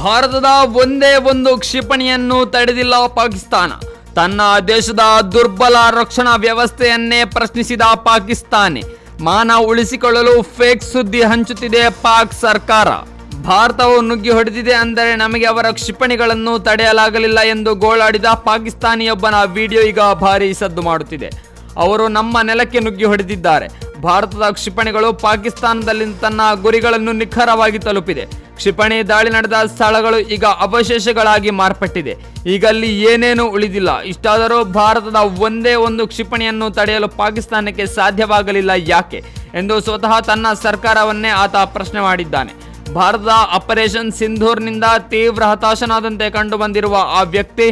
ಭಾರತದ ಒಂದೇ ಒಂದು ಕ್ಷಿಪಣಿಯನ್ನು ತಡೆದಿಲ್ಲ ಪಾಕಿಸ್ತಾನ. ತನ್ನ ದೇಶದ ದುರ್ಬಲ ರಕ್ಷಣಾ ವ್ಯವಸ್ಥೆಯನ್ನೇ ಪ್ರಶ್ನಿಸಿದ ಪಾಕಿಸ್ತಾನಿ. ಮಾನ ಉಳಿಸಿಕೊಳ್ಳಲು ಫೇಕ್ ಸುದ್ದಿ ಹಂಚುತ್ತಿದೆ ಪಾಕ್ ಸರ್ಕಾರ. ಭಾರತವು ನುಗ್ಗಿ ಹೊಡೆದಿದೆ ಅಂದರೆ ನಮಗೆ ಅವರ ಕ್ಷಿಪಣಿಗಳನ್ನು ತಡೆಯಲಾಗಲಿಲ್ಲ ಎಂದು ಗೋಳಾಡಿದ ಪಾಕಿಸ್ತಾನಿಯೊಬ್ಬನ ವಿಡಿಯೋ ಈಗ ಭಾರಿ ಸದ್ದು ಮಾಡುತ್ತಿದೆ. ಅವರು ನಮ್ಮ ನೆಲಕ್ಕೆ ನುಗ್ಗಿ ಹೊಡೆದಿದ್ದಾರೆ. ಭಾರತದ ಕ್ಷಿಪಣಿಗಳು ಪಾಕಿಸ್ತಾನದಲ್ಲಿ ತನ್ನ ಗುರಿಗಳನ್ನು ನಿಖರವಾಗಿ ತಲುಪಿದೆ. ಕ್ಷಿಪಣಿ ದಾಳಿ ನಡೆದ ಸ್ಥಳಗಳು ಈಗ ಅವಶೇಷಗಳಾಗಿ ಮಾರ್ಪಟ್ಟಿದೆ. ಈಗ ಅಲ್ಲಿ ಏನೇನೂ ಉಳಿದಿಲ್ಲ. ಇಷ್ಟಾದರೂ ಭಾರತದ ಒಂದೇ ಒಂದು ಕ್ಷಿಪಣಿಯನ್ನು ತಡೆಯಲು ಪಾಕಿಸ್ತಾನಕ್ಕೆ ಸಾಧ್ಯವಾಗಲಿಲ್ಲ ಯಾಕೆ ಎಂದು ಸ್ವತಃ ತನ್ನ ಸರ್ಕಾರವನ್ನೇ ಆತ ಪ್ರಶ್ನೆ ಮಾಡಿದ್ದಾನೆ. ಭಾರತದ ಆಪರೇಷನ್ ಸಿಂಧೂರ್ನಿಂದ ತೀವ್ರ ಹತಾಶನಾದಂತೆ ಕಂಡುಬಂದಿರುವ ಆ ವ್ಯಕ್ತಿ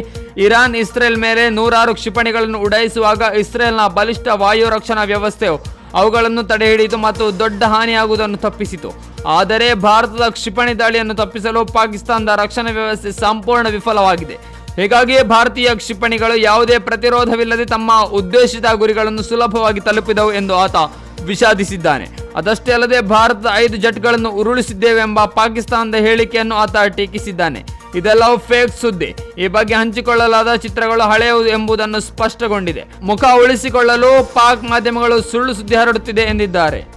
ಇರಾನ್ ಇಸ್ರೇಲ್ ಮೇಲೆ ನೂರಾರು ಕ್ಷಿಪಣಿಗಳನ್ನು ಉಡಾಯಿಸುವಾಗ ಇಸ್ರೇಲ್ನ ಬಲಿಷ್ಠ ವಾಯು ರಕ್ಷಣಾ ವ್ಯವಸ್ಥೆಯು ಅವುಗಳನ್ನು ತಡೆಹಿಡಿಯಿತು ಮತ್ತು ದೊಡ್ಡ ಹಾನಿಯಾಗುವುದನ್ನು ತಪ್ಪಿಸಿತು. ಆದರೆ ಭಾರತದ ಕ್ಷಿಪಣಿ ದಾಳಿಯನ್ನು ತಪ್ಪಿಸಲು ಪಾಕಿಸ್ತಾನದ ರಕ್ಷಣಾ ವ್ಯವಸ್ಥೆ ಸಂಪೂರ್ಣ ವಿಫಲವಾಗಿದೆ. ಹೀಗಾಗಿಯೇ ಭಾರತೀಯ ಕ್ಷಿಪಣಿಗಳು ಯಾವುದೇ ಪ್ರತಿರೋಧವಿಲ್ಲದೆ ತಮ್ಮ ಉದ್ದೇಶಿತ ಗುರಿಗಳನ್ನು ಸುಲಭವಾಗಿ ತಲುಪಿದವು ಎಂದು ಆತ ವಿಷಾದಿಸಿದ್ದಾನೆ. ಅದಷ್ಟೇ ಅಲ್ಲದೆ ಭಾರತದ ಐದು ಜಟ್ಗಳನ್ನು ಉರುಳಿಸಿದ್ದೇವೆಂಬ ಪಾಕಿಸ್ತಾನದ ಹೇಳಿಕೆಯನ್ನು ಆತ ಟೀಕಿಸಿದ್ದಾನೆ. ಇದೆಲ್ಲವೂ ಫೇಕ್ ಸುದ್ದಿ. ಈ ಬಗ್ಗೆ ಹಂಚಿಕೊಳ್ಳಲಾದ ಚಿತ್ರಗಳು ಹಳೆಯವು ಎಂಬುದನ್ನು ಸ್ಪಷ್ಟಗೊಂಡಿದೆ. ಮುಖ ಉಳಿಸಿಕೊಳ್ಳಲು ಪಾಕ್ ಮಾಧ್ಯಮಗಳು ಸುಳ್ಳು ಸುದ್ದಿ ಹರಡುತ್ತಿದೆ ಎಂದಿದ್ದಾರೆ.